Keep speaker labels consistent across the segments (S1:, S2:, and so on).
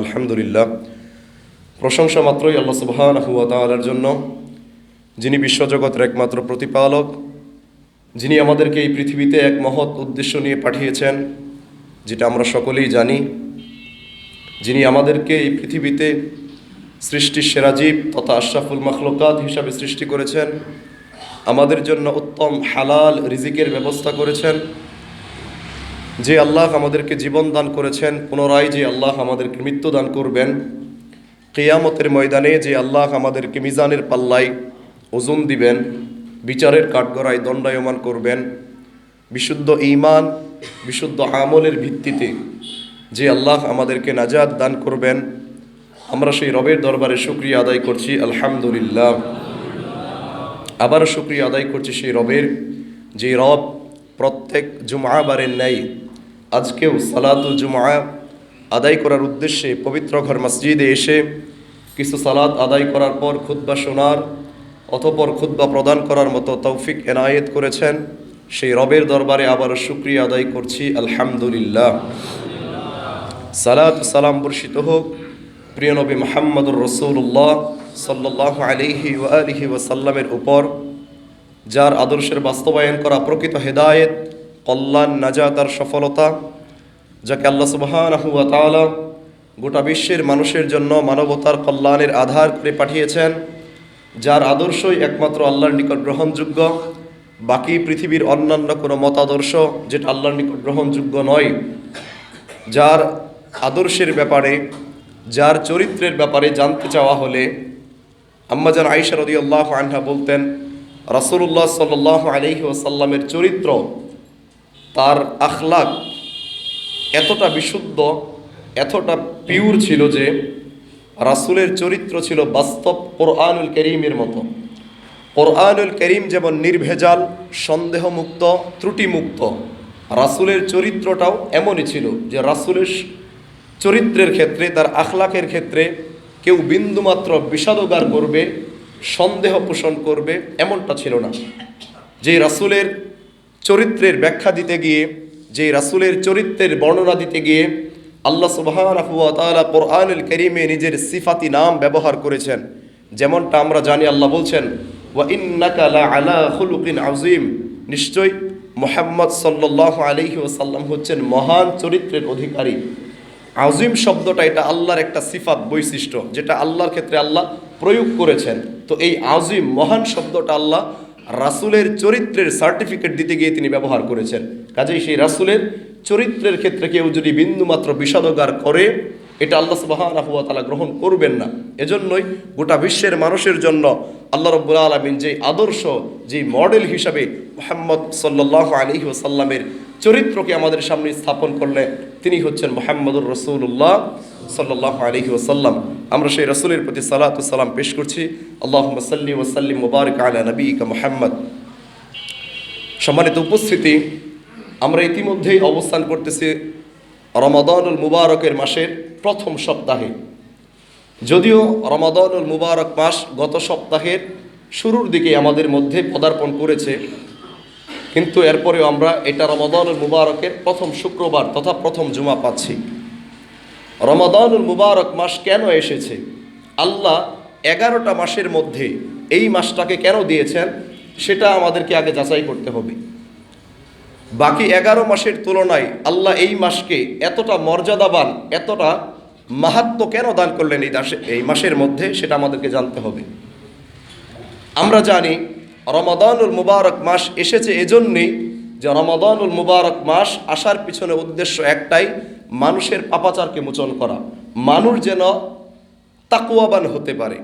S1: আলহামদুলিল্লাহ। প্রশংসা মাত্রই আল্লাহ সুবহান হুয়া তাআলার জন্য, যিনি বিশ্বজগতের একমাত্র প্রতিপালক, যিনি আমাদেরকে এই পৃথিবীতে এক মহৎ উদ্দেশ্য নিয়ে পাঠিয়েছেন, যেটা আমরা সকলেই জানি। যিনি আমাদেরকে এই পৃথিবীতে সৃষ্টির সেরাজীব তথা আশরাফুল মখলকাত হিসাবে সৃষ্টি করেছেন, আমাদের জন্য উত্তম হালাল রিজিকের ব্যবস্থা করেছেন। যে আল্লাহ আমাদেরকে জীবন দান করেছেন, পুনরায় যে আল্লাহ আমাদেরকে মৃত্যু দান করবেন, কেয়ামতের ময়দানে যে আল্লাহ আমাদেরকে মিজানের পাল্লায় ওজন দিবেন, বিচারের কাঠগড়ায় দণ্ডায়মান করবেন, বিশুদ্ধ ঈমান, বিশুদ্ধ আমলের ভিত্তিতে যে আল্লাহ আমাদেরকে নাজাদ দান করবেন, আমরা সেই রবের দরবারে শুক্রিয়া আদায় করছি, আলহামদুলিল্লাহ। আবারও শুক্রিয়া আদায় করছি সেই রবের, যে রব প্রত্যেক জুমাবারের ন্যায় আজকেও সালাতুল জুমা আদায় করার উদ্দেশ্যে পবিত্র ঘর মসজিদে এসে কিছু সালাত আদায় করার পর খুদ্া শোনার অতপর খুদ্া প্রদান করার মতো তৌফিক এনায়েত করেছেন। সেই রবের দরবারে আবারও শুক্রিয়া আদায় করছি। আলহামদুলিল্লাহ। সালাত সালাম বর্ষিত হোক। প্রিয় নবী মোহাম্মদুর রসুল্লাহ সাল্লাহ আলিহি আলিহি ওয়াসাল্লামের উপর, যার আদর্শের বাস্তবায়ন করা প্রকৃত হেদায়েত কল্যাণ নাজাতার সফলতা, যাকে আল্লাহ তাআলা গোটা বিশ্বের মানুষের জন্য মানবতার কল্যাণের আধার করে পাঠিয়েছেন, যার আদর্শই একমাত্র আল্লাহর নিকট গ্রহণযোগ্য। বাকি পৃথিবীর অন্যান্য কোনো মতাদর্শ যেটা আল্লাহর নিকট গ্রহণযোগ্য নয়, যার আদর্শের ব্যাপারে, যার চরিত্রের ব্যাপারে জানতে চাওয়া হলে আম্মাজান আইসা রদি আল্লাহ আনহা বলতেন রাসুল্লাহ সাল আলহি ওসাল্লামের চরিত্র তার আখলাক এতটা বিশুদ্ধ, এতটা পিওর ছিল যে রাসুলের চরিত্র ছিল বাস্তব কোরআনুল করিমের মতো। কোরআনুল করিম যেমন নির্ভেজাল, সন্দেহমুক্ত, ত্রুটিমুক্ত, রাসুলের চরিত্রটাও এমনই ছিল যে রাসুলের চরিত্রের ক্ষেত্রে, তার আখলাকের ক্ষেত্রে কেউ বিন্দুমাত্র বিষাদগার করবে, সন্দেহ পোষণ করবে, এমনটা ছিল না। যে রাসুলের চরিত্রের ব্যাখ্যা দিতে গিয়ে, যে রাসুলের চরিত্রের বর্ণনা দিতে গিয়ে আল্লাহ সুবাহানহুয়া কোরআনুল করিমে নিজের সিফাতি নাম ব্যবহার করেছেন। যেমনটা আমরা জানি আল্লাহ বলছেন আজিম নিশ্চয় মোহাম্মদ সাল্লাহ আলহি ওসাল্লাম হচ্ছেন মহান চরিত্রের অধিকারী। আজিম শব্দটা এটা আল্লাহর একটা সিফাত বৈশিষ্ট্য, যেটা আল্লাহর ক্ষেত্রে আল্লাহ প্রয়োগ করেছেন। তো এই আজিম মহান শব্দটা আল্লাহ রাসুলের চরিত্রের সার্টিফিকেট দিতে গিয়ে তিনি ব্যবহার করেছেন। কাজেই সেই রাসুলের চরিত্রের ক্ষেত্রে কেউ যদি বিন্দুমাত্র বিষাদগার করে, এটা আল্লাহ সুবাহানহুয়া তালা গ্রহণ করবেন না। এজন্যই গোটা বিশ্বের মানুষের জন্য আল্লাহ রব্বুল আলমিন যে আদর্শ যে মডেল হিসাবে মোহাম্মদ সাল্লাহ আলী ওসাল্লামের চরিত্রকে আমাদের সামনে স্থাপন করলে তিনি হচ্ছেন মোহাম্মদুর রসুল্লাহ সাল্লাহ আলহি ওসাল্লাম আমরা সেই রসুলের প্রতি সালাতাম পেশ করছি। আল্লাহ সাল্লি ওসাল্লিম মুবারক আলা নবী মোহাম্মদ। সম্মানিত উপস্থিতি, আমরা ইতিমধ্যেই অবস্থান করতেছি রমাদানুল মুবারকের মাসের প্রথম সপ্তাহে। যদিও রমাদানুল মুবারক মাস গত সপ্তাহের শুরুর দিকে আমাদের মধ্যে পদার্পণ করেছে, কিন্তু এরপরেও আমরা এটা রমাদানুল মুবারকের প্রথম শুক্রবার তথা প্রথম জুমা পাচ্ছি। রমাদানুল মুবারক মাস কেন এসেছে? আল্লাহ এগারোটা মাসের মধ্যে এই মাসটাকে কেন দিয়েছেন? সেটা আমাদেরকে আগে যাচাই করতে হবে। বাকি এগারো মাসের তুলনায় আল্লাহ এই মাসকে এতটা মর্যাদাবান, এতটা মাহাত্ম কেন দান করলেন এই দাসে এই মাসের মধ্যে? সেটা আমাদেরকে জানতে হবে। আমরা জানি রমাদানুল মুবারক মাস এসেছে এজন্যেই যে রমাদানুল মুবারক মাস আসার পিছনে উদ্দেশ্য একটাই মানুষের পাপাচারকে মোচন করা। মানুষ যেন তাকুয়াবান হতে পারে,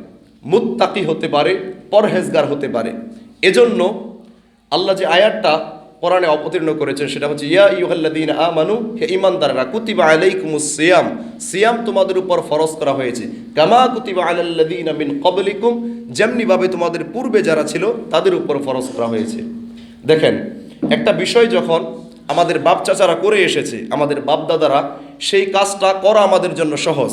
S1: মুত্তাকি হতে পারে, পরহেজগার হতে পারে। এজন্য আল্লাহ যে আয়াতটা কোরআনে অবতীর্ণ করেছেন, সেটা হচ্ছে, ইয়া ইউহাল্লাদিন আমানু, হে ইমানদাররা কুতিবা আলাইকুমুস সিয়াম। সিয়াম তোমাদের উপর ফরজ করা হয়েছে। কামা কুতিবা আলাল্লাদিন মিন কবলিকুম যেমনিভাবে তোমাদের পূর্বে যারা ছিল, তাদের উপর ফরজ করা হয়েছে। দেখেন, একটা বিষয় যখন আমাদের বাপ চাচারা করে এসেছে, আমাদের বাপ দাদারা সেই কাজটা করা আমাদের জন্য সহজ।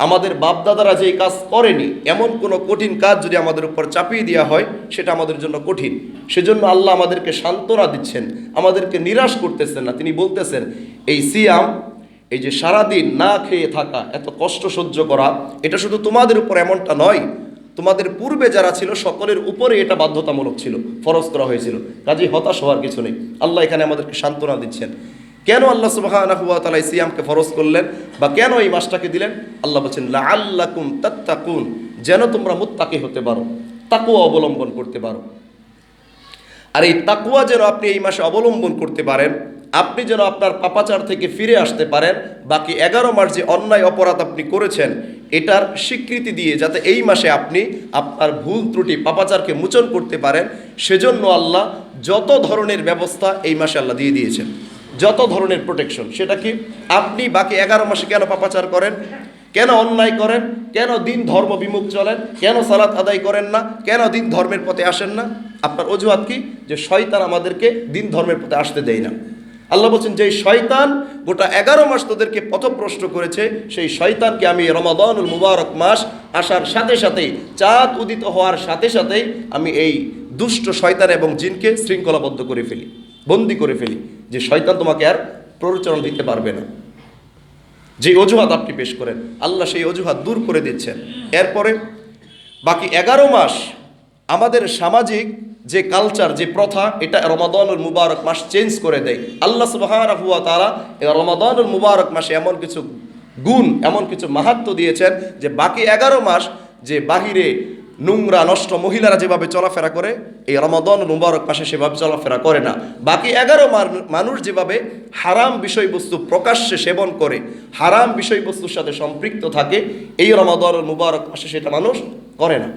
S1: আমাদের বাপদাদারা যেই কাজ করেনি, এমন কোনো কঠিন কাজ যদি আমাদের উপর চাপিয়ে দেওয়া হয়, সেটা আমাদের জন্য কঠিন। সেজন্য আল্লাহ আমাদেরকে সান্ত্বনা দিচ্ছেন, আমাদেরকে নিরাশ করতেছেন না। তিনি বলতেছেন, এই সিয়াম, এই যে সারাদিন না খেয়ে থাকা, এত কষ্ট সহ্য করা, এটা শুধু তোমাদের উপর এমনটা নয়। তোমাদের পূর্বে যারা ছিল, সকলের উপরে এটা বাধ্যতামূলক ছিল, ফরজ করা হয়েছিল। কাজেই হতাশ হওয়ার কিছু নেই। আল্লাহ এখানে আমাদেরকে সান্ত্বনা দিচ্ছেন। কেন আল্লাহ সুবহানাহু ওয়া তাআলা সিয়ামকে ফরজ করলেন বা কেন এই মাসটাকে দিলেন? আল্লাহ বলছেন, লাআল্লাকুম তাত্তাকুন যেন তোমরা মুত্তাকি হতে পারো, তাকুয়া অবলম্বন করতে পারো। আর এই তাকুয়া যেন আপনি এই মাসে অবলম্বন করতে পারেন, আপনি যেন আপনার পাপাচার থেকে ফিরে আসতে পারেন, বাকি এগারো মাস যে অন্যায় অপরাধ আপনি করেছেন, এটার স্বীকৃতি দিয়ে যাতে এই মাসে আপনি আপনার ভুল ত্রুটি, পাপাচারকে মোচন করতে পারেন, সেজন্য আল্লাহ যত ধরনের ব্যবস্থা এই মাসে আল্লাহ দিয়ে দিয়েছেন। যত ধরনের প্রোটেকশন সেটা কি? আপনি বাকি এগারো মাসে কেন পাপাচার করেন? কেন অন্যায় করেন? কেন দিন ধর্ম বিমুখ চলেন? কেন সালাত আদায় করেন না? কেন দিন ধর্মের পথে আসেন না? আপনার অজুহাত কি? যে শয়তান আমাদেরকে দিন ধর্মের পথে আসতে দেয় না। আল্লাহ বলছেন যে শয়তান গোটা এগারো মাস তোদেরকে পথভ্রষ্ট করেছে, সেই শয়তানকে আমি রমাদানুল মুবারক মাস আসার সাথে সাথেই, চাঁদ উদিত হওয়ার সাথে সাথেই আমি এই দুষ্ট শয়তান এবং জিনকে শৃঙ্খলাবদ্ধ করে ফেলি, বন্দি করে ফেলি। যে শয়তান তোমাকে আর প্ররোচনা দিতে পারবে না। যে অজুহাত আপনি পেশ করেন, আল্লাহ সেই অজুহাত দূর করে দিচ্ছেন। এরপরে বাকি এগারো মাস আমাদের সামাজিক যে কালচার যে প্রথা, এটা রমাদানুল মুবারক মাস চেঞ্জ করে দেয়। আল্লাহ সুবহানাহু ওয়া তাআলা রমাদানুল মুবারক মাসে এমন কিছু গুণ, এমন কিছু মাহাত্ম দিয়েছেন যে বাকি এগারো মাস যে বাহিরে নোংরা, নষ্ট মহিলারা যেভাবে চলাফেরা করে, এই রমাদন মুবারক মাসে সেভাবে চলাফেরা করে না। বাকি এগারো মানুষ যেভাবে হারাম বিষয়বস্তু প্রকাশ্যে সেবন করে, হারাম বিষয়বস্তুর সাথে সম্পৃক্ত থাকে, এই রমাদন মুবারক মাসে সেটা মানুষ করে না।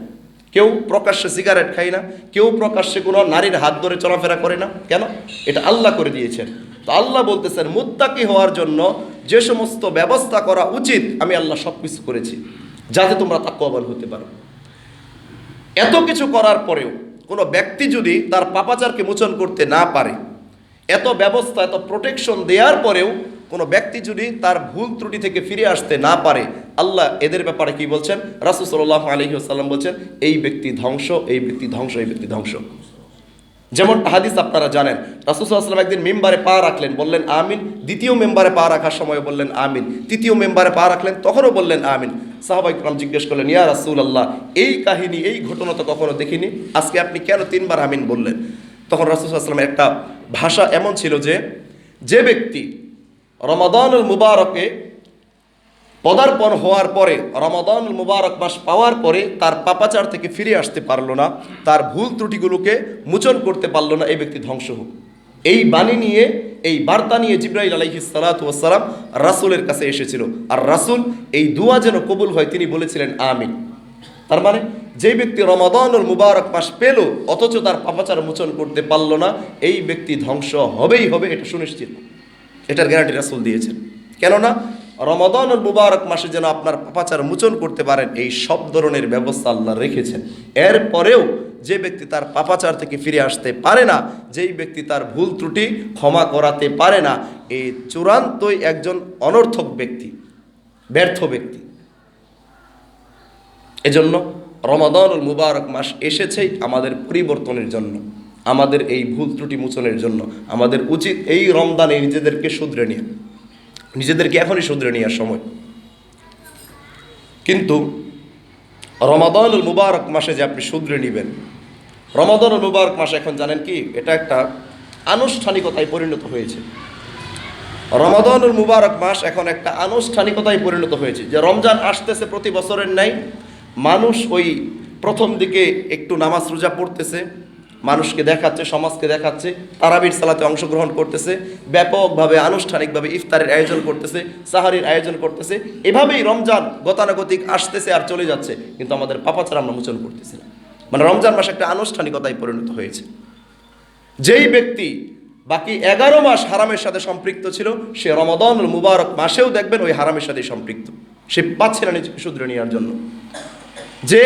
S1: কেউ প্রকাশ্যে সিগারেট খায় না, কেউ প্রকাশ্যে কোনো নারীর হাত ধরে চলাফেরা করে না। কেন? এটা আল্লাহ করে দিয়েছেন। তো আল্লাহ বলতেছেন, মুত্তাকি হওয়ার জন্য যে সমস্ত ব্যবস্থা করা উচিত, আমি আল্লাহ সব কিছু করেছি। যাতে তোমরা তাকুয়াবান হতে পারো। এত কিছু করার পরেও কোনো ব্যক্তি যদি তার পাপাচারকে মোচন করতে না পারে, এত ব্যবস্থা, এত প্রোটেকশন দেওয়ার পরেও কোনো ব্যক্তি যদি তার ভুল ত্রুটি থেকে ফিরে আসতে না পারে, আল্লাহ এদের ব্যাপারে কি বলছেন? রাসুল সাল্লাহ আলহিহাসাল্লাম বলছেন, এই ব্যক্তি ধ্বংস, এই ব্যক্তি ধ্বংস, এই ব্যক্তি ধ্বংস। যেমন হাদিস আপনারা জানেন রাসুসাল্লাম একদিন মেম্বারে পা রাখলেন, বললেন, আমিন। দ্বিতীয় মেম্বারে পা রাখার সময় বললেন, আমিন। তৃতীয় মেম্বারে পা রাখলেন, তখনও বললেন, আমিন। সাহাবাইকরাম জিজ্ঞেস করলেন, ইয়া রাসুল আল্লাহ এই কাহিনী, এই ঘটনা তো কখনো দেখিনি। আজকে আপনি কেন তিনবার আমিন বললেন? তখন রাসুসাল্লামের একটা ভাষা এমন ছিল যে যে ব্যক্তি রমাদানুল মুবারকে পদার্পণ হওয়ার পরে রমাদান মুবারক মাস পাওয়ার পরে তার পাপাচার থেকে ফিরে আসতে পারল না, তার ভুল ত্রুটিগুলোকে মোচন করতে পারল না, এই ব্যক্তি ধ্বংস হোক। এই বাণী নিয়ে, এই বার্তা নিয়ে জিব্রাইল আলহি সালাতাম রাসুলের কাছে এসেছিল। আর রাসুল এই দুয়া যেন কবুল হয়, তিনি বলেছিলেন, আমিন। তার মানে যে ব্যক্তি রমাদানুল মুবারক মাস পেল, অথচ তার পাপাচার মোচন করতে পারল না, এই ব্যক্তি ধ্বংস হবেই হবে, এটা সুনিশ্চিত। এটার গ্যারান্টি রাসুল দিয়েছেন। কেননা রমাদান মুবারক মাসে যেন আপনার পাপাচার মোচন করতে পারেন, এই সব ধরনের ব্যবস্থা আল্লাহ রেখেছেন। এরপরেও যে ব্যক্তি তার পাপাচার থেকে ফিরে আসতে পারে না, যেই ব্যক্তি তার ভুল ত্রুটি ক্ষমা করাতে পারে না এই চূড়ান্তই একজন অনর্থক ব্যক্তি, ব্যর্থ ব্যক্তি। এজন্য রমাদানুল মুবারক মাস এসেছেই আমাদের পরিবর্তনের জন্য, আমাদের এই ভুল ত্রুটি মোচনের জন্য, আমাদের উচিত এই রমদানে নিজেদেরকে শুধরে নিয়ে। নিজেদেরকে এখনই শুধরে নেওয়ার সময়। কিন্তু রমাদানুল মুবারক মাসে যে আপনি শুধরে নেবেন, রমাদানুল মুবারক মাস এখন জানেন কি, এটা একটা আনুষ্ঠানিকতায় পরিণত হয়েছে। রমাদানুল মুবারক মাস এখন একটা আনুষ্ঠানিকতায় পরিণত হয়েছে। যে রমজান আসতেছে প্রতি বছরের নাই মানুষ ওই প্রথম দিকে একটু নামাজ রোজা পড়তেছে মানুষকে দেখাচ্ছে, সমাজকে দেখাচ্ছে, তারাবির সালাতে অংশগ্রহণ করতেছে, ব্যাপকভাবে আনুষ্ঠানিকভাবে ইফতারের আয়োজন করতেছে, সাহারির আয়োজন করতেছে। এভাবেই রমজান গতানুগতিক আসতেছে আর চলে যাচ্ছে, কিন্তু আমাদের পাপাচার আমরা মোচন করতেছি না। মানে রমজান মাস একটা আনুষ্ঠানিকতায় পরিণত হয়েছে। যেই ব্যক্তি বাকি এগারো মাস হারামের সাথে সম্পৃক্ত ছিল, সে রমদন মুবারক মাসেও দেখবেন ওই হারামের সাথে সম্পৃক্ত। সে পাচ্ছে না নিজেকে শুধরে নেওয়ার জন্য। যে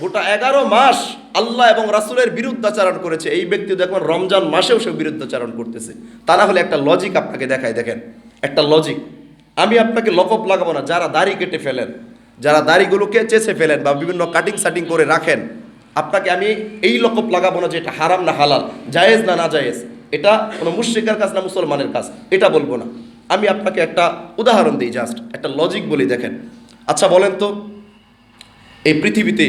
S1: গোটা এগারো মাস আল্লাহ এবং রাসুলের বিরুদ্ধাচারণ করেছে। এই ব্যক্তি দেখবেন রমজান মাসেও সে বিরুদ্ধাচারণ করতেছে। তা না হলে একটা লজিক আপনাকে দেখায়, দেখেন। একটা লজিক আমি আপনাকে লকপ লাগাবো না, যারা দাড়ি কেটে ফেলেন, যারা দাড়িগুলোকে চেঁচে ফেলেন বা বিভিন্ন কাটিং সাটিং করে রাখেন, আপনাকে আমি এই লকপ লাগাবো না যে এটা হারাম না হালাল। জায়েজ না না জায়েজ। এটা কোনো মুশ্রিকের কাজ না মুসলমানের কাজ। এটা বলব না। আমি আপনাকে একটা উদাহরণ দিই জাস্ট একটা লজিক বলি, দেখেন। আচ্ছা বলেন তো, এই পৃথিবীতে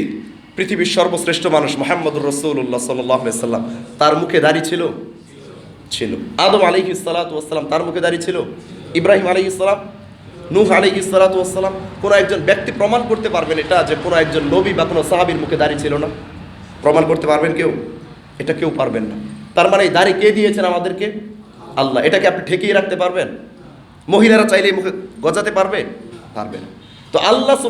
S1: পৃথিবীর সর্বশ্রেষ্ঠ মানুষ মোহাম্মদুর রসুল্লাহ সাল্লাম, তার মুখে দাড়ি ছিল? ছিল। আদম আলী ইসালাতাম তার মুখে দাড়ি ছিল? ইব্রাহিম আলী ইসলাম নূহ আলী ইসালাতাম কোনো একজন ব্যক্তি প্রমাণ করতে পারবেন এটা যে কোনো একজন নবী বা কোনো সাহাবির মুখে দাড়ি ছিল না। প্রমাণ করতে পারবেন কেউ? এটা কেউ পারবেন না। তার মানে এই দাড়ি কে দিয়েছেন আমাদেরকে? আল্লাহ। এটাকে আপনি ঠেকিয়ে রাখতে পারবেন? মহিলারা চাইলে মুখে গজাতে পারবে? পারবে না। তো আল্লাহ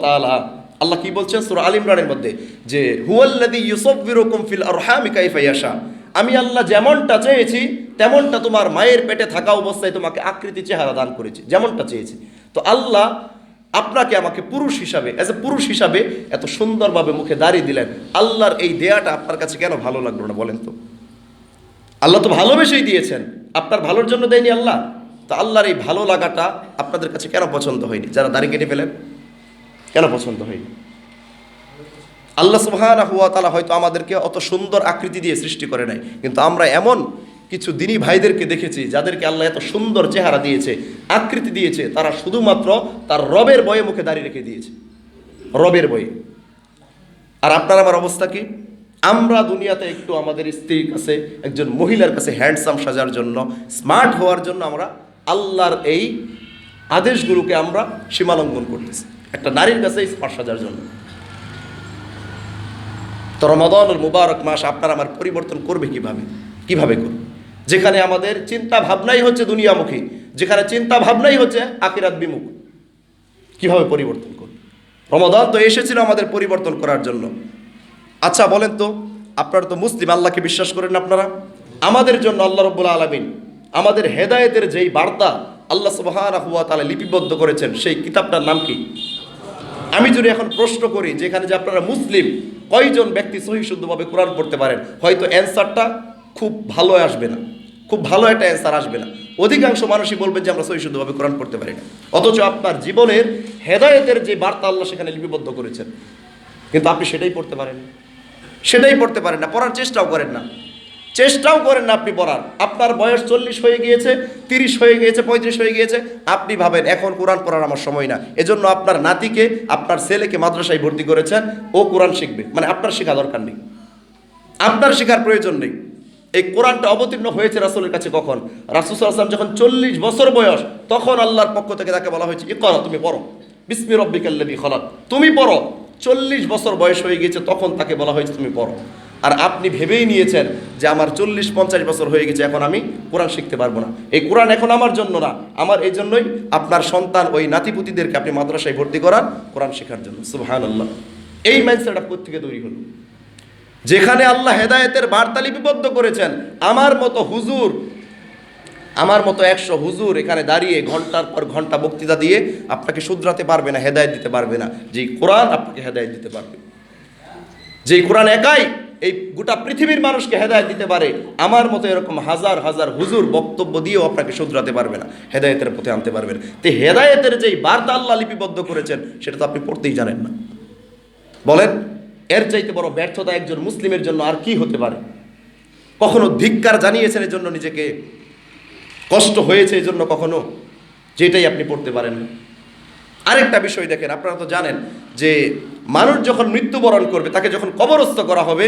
S1: তাআলা আল্লাহ কি বলছেন? সূরা আল ইমরানের মধ্যে যে, হুয়াল্লাযী ইউসাব্বিরুকুম ফিল আরহামি কাইফা ইয়াশা। আমি আল্লাহ যেমনটা চেয়েছি, তেমনটা তোমার মায়ের পেটে থাকা অবস্থায় তোমাকে আকৃতি চেহারা দান করেছি, যেমনটা চেয়েছি। তো আল্লাহ আপনাকে আমাকে পুরুষ হিসাবে অ্যাজ এ পুরুষ হিসাবে এত সুন্দরভাবে মুখে দাঁড়িয়ে দিলেন। আল্লাহর এই দেয়াটা আপনার কাছে কেন ভালো লাগল না বলেন তো? আল্লাহ তো ভালোবেসেই দিয়েছেন। আপনার ভালোর জন্য দেয়নি আল্লাহ? তো আল্লাহর এই ভালো লাগাটা আপনাদের কাছে কেন পছন্দ হয়নি? যারা দাড়ি কেটে ফেলেন? কেন পছন্দ হয়নি? আল্লাহ সুবহানাহু ওয়া তাআলা হয়তো আমাদেরকে অত সুন্দর আকৃতি দিয়ে সৃষ্টি করে নাই, কিন্তু আমরা এমন কিছু দিনী ভাইদেরকে দেখেছি যাদেরকে আল্লাহ এত সুন্দর চেহারা দিয়েছে, আকৃতি দিয়েছে, তারা শুধুমাত্র তার রবের বয়ে মুখে দাঁড়িয়ে রেখে দিয়েছে। রবের বয়ে। আর আপনার আমার অবস্থা কি? আমরা দুনিয়াতে একটু আমাদের স্ত্রীর কাছে, একজন মহিলার কাছে হ্যান্ডসাম সাজার জন্য স্মার্ট হওয়ার জন্য আমরা আল্লাহর এই আদেশগুলোকে আমরা সীমালঙ্ঘন করতেছি। একটা নারীর কাছে স্মার্ট সাজার জন্য। তো রমাদানুল মুবারক মাস আপনার আমার পরিবর্তন করবে কীভাবে? কীভাবে করবে? যেখানে আমাদের চিন্তা ভাবনাই হচ্ছে দুনিয়ামুখী, যেখানে চিন্তা ভাবনাই হচ্ছে আকিরাত বিমুখ। কীভাবে পরিবর্তন করবে? রমাদান তো এসেছিল আমাদের পরিবর্তন করার জন্য। আচ্ছা বলেন তো, আপনারা তো মুসলিম, আল্লাহকে বিশ্বাস করেন আপনারা? আমাদের জন্য আল্লাহ রব্বুল আলমিন আমাদের হেদায়েতের যেই বার্তা আল্লাহ তাআলা লিপিবদ্ধ করেছেন, সেই কিতাবটার নাম কি? আমি যদি এখন প্রশ্ন করি, যেখানে যে আপনারা মুসলিম, কয়জন ব্যক্তি সহি শুদ্ধভাবে কোরআন পড়তে পারেন? হয়তো অ্যান্সারটা খুব ভালো আসবে না। খুব ভালো একটা অ্যান্সার আসবে না। অধিকাংশ মানুষই বলবেন যে, আমরা সহি শুদ্ধভাবে কোরআন পড়তে পারি না। অথচ আপনার জীবনের হেদায়েতের যে বার্তা আল্লাহ সেখানে লিপিবদ্ধ করেছেন। কিন্তু আপনি সেটাই পড়তে পারেন। সেটাই পড়তে পারেন না, পড়ার চেষ্টাও করেন না। চেষ্টাও করেন না আপনি পড়ার আপনার বয়স চল্লিশ হয়ে গিয়েছে, তিরিশ হয়ে গিয়েছে, পঁয়ত্রিশ হয়ে গিয়েছে, আপনি ভাবেন এখন কোরআন পড়ার আমার সময় না। এজন্য আপনার নাতিকে, আপনার ছেলেকে মাদ্রাসায় ভর্তি করেছেন, ও কোরআন শিখবে। মানে আপনার শেখা দরকার নেই। আপনার শেখার প্রয়োজন নেই। এই কোরআনটা অবতীর্ণ হয়েছে রাসুলের কাছে কখন? রাসূল ওয়াসাল্লাম যখন চল্লিশ বছর বয়স, তখন আল্লাহর পক্ষ থেকে তাকে বলা হয়েছে, ইকরা, তুমি পড়ো। বিসমি রব্বিকাল্লাযী খলাক। তুমি পড়ো। চল্লিশ বছর বয়স হয়ে গিয়েছে, তখন তাকে বলা হয়েছে, তুমি পড়ো। আর আপনি ভেবেই নিয়েছেন যে আমার চল্লিশ, পঞ্চাশ বছর হয়ে গেছে, এখন আমি কোরআন শিখতে পারব না। এই কোরআন এখন আমার জন্য না। আমার এই জন্যই আপনার সন্তান, ওই নাতিপুতিদেরকে আপনি মাদ্রাসায় ভর্তি করান কোরআন শেখার জন্য। সুবহানাল্লাহ। এই মাইন্ডসেট কোথা থেকে তৈরি হলো? যেখানে আল্লাহ হেদায়েতের বার্তা লিপিবদ্ধ করেছেন, আমার মতো হুজুর, আমার মতো একশো হুজুর এখানে দাঁড়িয়ে ঘণ্টার পর ঘণ্টা বক্তৃতা দিয়ে আপনাকে শুধরাতে পারবে না, হেদায়েত দিতে পারবে না। যেই কোরআন আপনাকে হেদায়েত দিতে পারবে। যেই কোরআন একাই এই গোটা পৃথিবীর মানুষকে হেদায়েত দিতে পারে, আমার মতো এরকম হাজার হাজার হুজুর বক্তব্য দিয়েও আপনাকে শুধরাতে পারবে না, হেদায়েতের পথে আনতে পারবেন। তো হেদায়েতের যেই বার্তা আল্লাহ লিপিবদ্ধ করেছেন, সেটা তো আপনি পড়তেই জানেন না। বলেন, এর চাইতে বড় ব্যর্থতা একজন মুসলিমের জন্য আর কি হতে পারে? কখনো ধিক্কার জানিয়েছেন জন্য নিজেকে, কষ্ট হয়েছে এই জন্য কখনো? যেটাই আপনি পড়তে পারেন না। আরেকটা বিষয় দেখেন, আপনারা তো জানেন যে মানুষ যখন মৃত্যুবরণ করবে, তাকে যখন কবরস্থ করা হবে,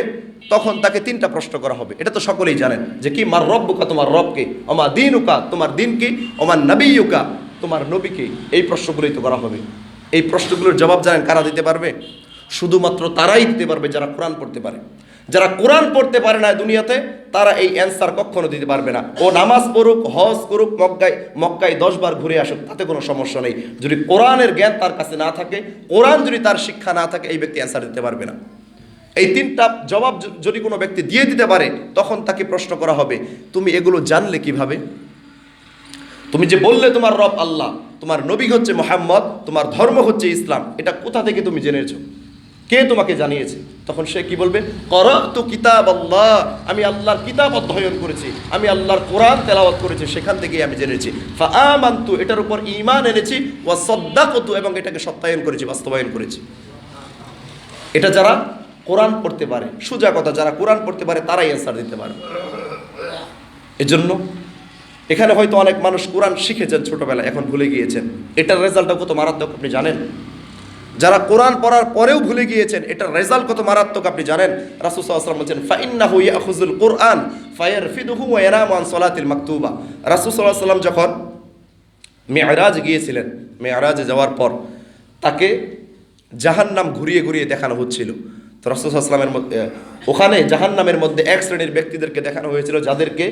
S1: তখন তাকে তিনটা প্রশ্ন করা হবে। এটা তো সকলেই জানেন যে কি, মার রব্বুকা, তোমার রবকে অমা দিন উকা তোমার দিন কি অমার নবী উকা তোমার নবীকে। এই প্রশ্নগুলোই তো করা হবে। এই প্রশ্নগুলোর জবাব জানেন কারা দিতে পারবে? শুধুমাত্র তারাই দিতে পারবে যারা কোরআন পড়তে পারে। যারা কোরআন পড়তে পারে না দুনিয়াতে, তারা এই অ্যান্সার কখনো দিতে পারবে না। ও নামাজ পড়ুক, হজ করুক, মক্কায় মক্কায় দশবার ঘুরে আসুক, তাতে কোনো সমস্যা নেই। যদি কোরআনের জ্ঞান তার কাছে না থাকে, কোরআন যদি তার শিক্ষা না থাকে, এই ব্যক্তি অ্যান্সার দিতে পারবে না। এই তিনটা জবাব যদি কোনো ব্যক্তি দিয়ে দিতে পারে, তখন তাকে প্রশ্ন করা হবে, তুমি এগুলো জানলে কীভাবে? তুমি যে বললে তোমার রব আল্লাহ, তোমার নবী হচ্ছে মোহাম্মদ, তোমার ধর্ম হচ্ছে ইসলাম, এটা কোথা থেকে তুমি জেনেছো? কে তোমাকে জানিয়েছে? তখন সে কি বলবে? কর তো কিতাব আল্লাহ আমি আল্লাহর কিতাব অধ্যয়ন করেছি, আমি আল্লাহর কোরআন তেলাওয়াত করেছি, সেখান থেকেই আমি জেনেছি। ফাআমান্তু, এটার উপর ঈমান এনেছি ওয়া সাদ্দাকতু এবং এটাকে সত্যায়ন করেছি, বাস্তবায়ন করেছি। এটা যারা কোরআন পড়তে পারে, সোজা কথা, যারা কোরআন পড়তে পারে, তারাই অ্যান্সার দিতে পারে এজন্য এখানে হয়তো অনেক মানুষ কোরআন শিখেছেন ছোটবেলায়, এখন ভুলে গিয়েছেন। এটার রেজাল্টটা কত মারাত্মক, আপনি জানেন? যারা কোরআন পড়ার পরেও ভুলে গিয়েছেন, এটার রেজাল্ট কত মারাত্মক আপনি জানেন? ওয়াসাল্লাম বলছেন, ফাইন্নাহু ইয়াখুযুল কুরআন ফায়ারফিদুহু ওয়া ইয়ানামু আন সালাতিল মাকতুবা। রাসূল সাল্লাল্লাহু আলাইহি যখন মেয়ারাজ গিয়েছিলেন মেয়ারাজে যাওয়ার পর তাকে জাহান্নাম ঘুরিয়ে ঘুরিয়ে দেখানো হচ্ছিল। তো মধ্যে ওখানে জাহান্নামের মধ্যে এক শ্রেণির ব্যক্তিদেরকে দেখানো হয়েছিল, যাদেরকে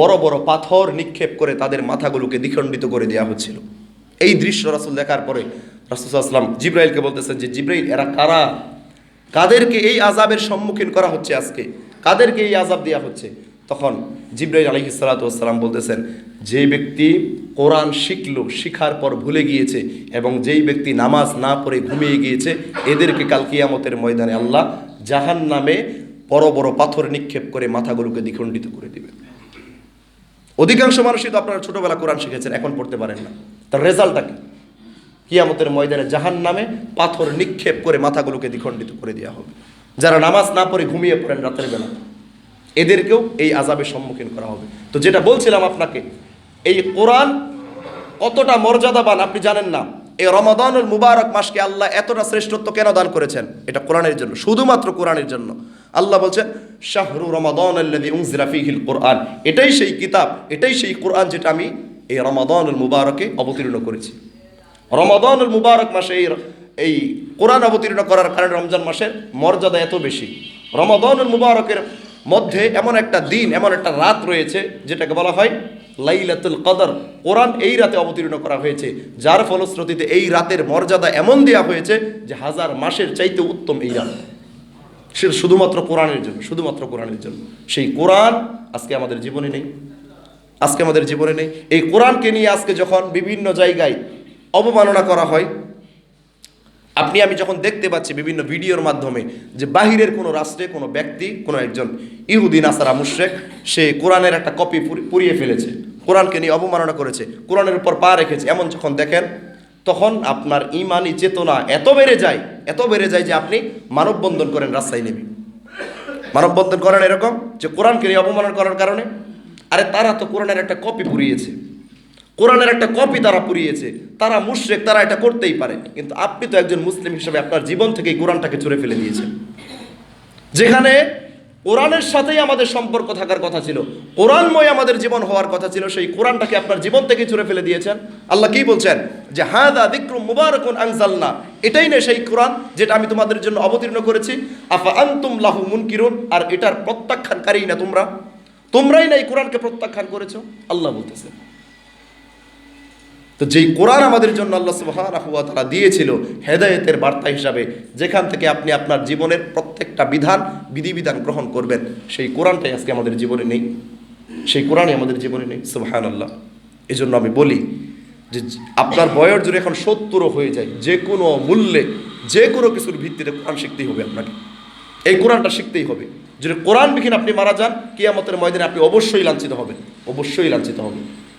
S1: বড় বড় পাথর নিক্ষেপ করে তাদের মাথাগুলোকে দ্বিখণ্ডিত করে দেওয়া হচ্ছিল। এই দৃশ্য রাসুল দেখার পরে রাসুলাম জিব্রাইলকে বলতেছেন যে, জিব্রাইল, এরা কারা? কাদেরকে এই আজাবের সম্মুখীন করা হচ্ছে আজকে? কাদেরকে এই আজাব দেওয়া হচ্ছে? তখন জিব্রাইল আলহি সালাতাম বলতেছেন, যে ব্যক্তি কোরআন শিখল, শিখার পর ভুলে গিয়েছে এবং যেই ব্যক্তি নামাজ না পড়ে ঘুমিয়ে গিয়েছে, এদেরকে কাল কিয়ামতের ময়দানে আল্লাহ জাহান নামে বড় বড় পাথর নিক্ষেপ করে মাথাগুলোকে দ্বিখণ্ডিত করে দিবে অধিকাংশ মানুষই তো আপনারা ছোটবেলা কোরআন শিখেছেন, এখন পড়তে পারেন না। তার রেজাল্টটা কি? কিয়ামতের ময়দানে জাহান নামে পাথর নিক্ষেপ করে মাথাগুলোকে দ্বিখণ্ডিত করে দেওয়া হবে। যারা নামাজ না পড়ে ঘুমিয়ে পড়েন রাতের বেলা, এদেরকেও এই আজাবের সম্মুখীন করা হবে। তো যেটা বলছিলাম আপনাকে, এই কোরআন কতটা মর্যাদাবান আপনি জানেন না, এই রমাদানুল মুবারক মাসকে আল্লাহ এতটা শ্রেষ্ঠত্ব কেন দান করেছেন? এটা কোরআনের জন্য, শুধুমাত্র কোরআনের জন্য। আল্লাহ বলছেন শাহরু রমাদান আল্লাযী উনজিলা ফীহিল কোরআন। এটাই সেই কিতাব, এটাই সেই কোরআন যেটা আমি এই রমাদানুল মুবারকে অবতীর্ণ করেছি। রমাদানুল মুবারক মাসে এই এই কোরআন অবতীর্ণ করার কারণে রমজান মাসের মর্যাদা এত বেশি। রমাদানুল মুবারকের মধ্যে এমন একটা দিন, এমন একটা রাত রয়েছে, যেটাকে বলা হয় লাইলাতুল কদর। কোরআন এই রাতে অবতীর্ণ করা হয়েছে, যার ফলশ্রুতিতে এই রাতের মর্যাদা এমন দেওয়া হয়েছে যে হাজার মাসের চাইতে উত্তম এই রাত। সে শুধুমাত্র কোরআনের জন্য, শুধুমাত্র কোরআনের জন্য। সেই কোরআন আজকে আমাদের জীবনে নেই। আজকে আমাদের জীবনে নেই। এই কোরআনকে নিয়ে আজকে যখন বিভিন্ন জায়গায় অবমাননা করা হয়। আপনি, আমি যখন দেখতে পাচ্ছি বিভিন্ন ভিডিওর মাধ্যমে যে বাহিরের কোনো রাষ্ট্রে কোনো ব্যক্তি, কোনো একজন ইহুদি, নাসারা, মুশ্রেক, সে কোরআনের একটা কপি পুড়িয়ে ফেলেছে। কোরআনকে নিয়ে অবমাননা করেছে, কোরআনের উপর পা রেখেছে। এমন যখন দেখেন, তখন আপনার ইমানি চেতনা এত বেড়ে যায়, এত বেড়ে যায় যে আপনি মানববন্ধন করেন রাস্তায় নেমে মানববন্ধন করেন এরকম যে কোরআনকে নিয়ে অবমাননা করার কারণে। আরে তারা তো কোরআনের একটা কপি পুড়িয়েছে। কোরআনের একটা কপি তারা পুড়িয়েছে। তারা মুশরেক, তারা এটা করতেই পারে কিন্তু আপনি তো একজন মুসলিম হিসেবে আপনার জীবন থেকে কোরআনটাকে চুরে ফেলে দিয়েছেন। যেখানে কোরআনের সাথেই আমাদের সম্পর্ক থাকার কথা ছিল। কোরআনময় আমাদের জীবন হওয়ার কথা ছিল। সেই কোরআনটাকে আপনার জীবন থেকে চুরে ফেলে দিয়েছেন। আল্লাহ কি বলছেন? যে হাদা দিক্রুম মুবারকুন আনজালনা। এটাই না সেই কোরআন যেটা আমি তোমাদের জন্য অবতীর্ণ করেছি। আফা আনতুম লাহু মুনকিরুন। আর এটার প্রত্যাখ্যানকারী না তোমরা। তোমরাই না এই কোরআনকে প্রত্যাখ্যান করেছ? আল্লাহ বলতেছেন তো যেই কোরআন আমাদের জন্য আল্লাহ সুবহানাহু ওয়া তাআলা দিয়েছিল হেদায়েতের বার্তা হিসাবে, যেখান থেকে আপনি আপনার জীবনের প্রত্যেকটা বিধান, বিধিবিধান গ্রহণ করবেন, সেই কোরআনটাই আজকে আমাদের জীবনে নেই। সেই কোরআনই আমাদের জীবনে নেই সুবহান আল্লাহ এই জন্য আমি বলি যে আপনার বয়স যদি এখন সত্তরও হয়ে যায়, যে কোনো মূল্যে, যে কোনো কিছুর ভিত্তিতে কোরআন শিখতেই হবে আপনাকে। এই কোরআনটা শিখতেই হবে। যদি কোরআন বিহীন আপনি মারা যান, কিয়ামতের ময়দানে আপনি অবশ্যই লাঞ্ছিত হবেন। অবশ্যই লাঞ্ছিত হবেন।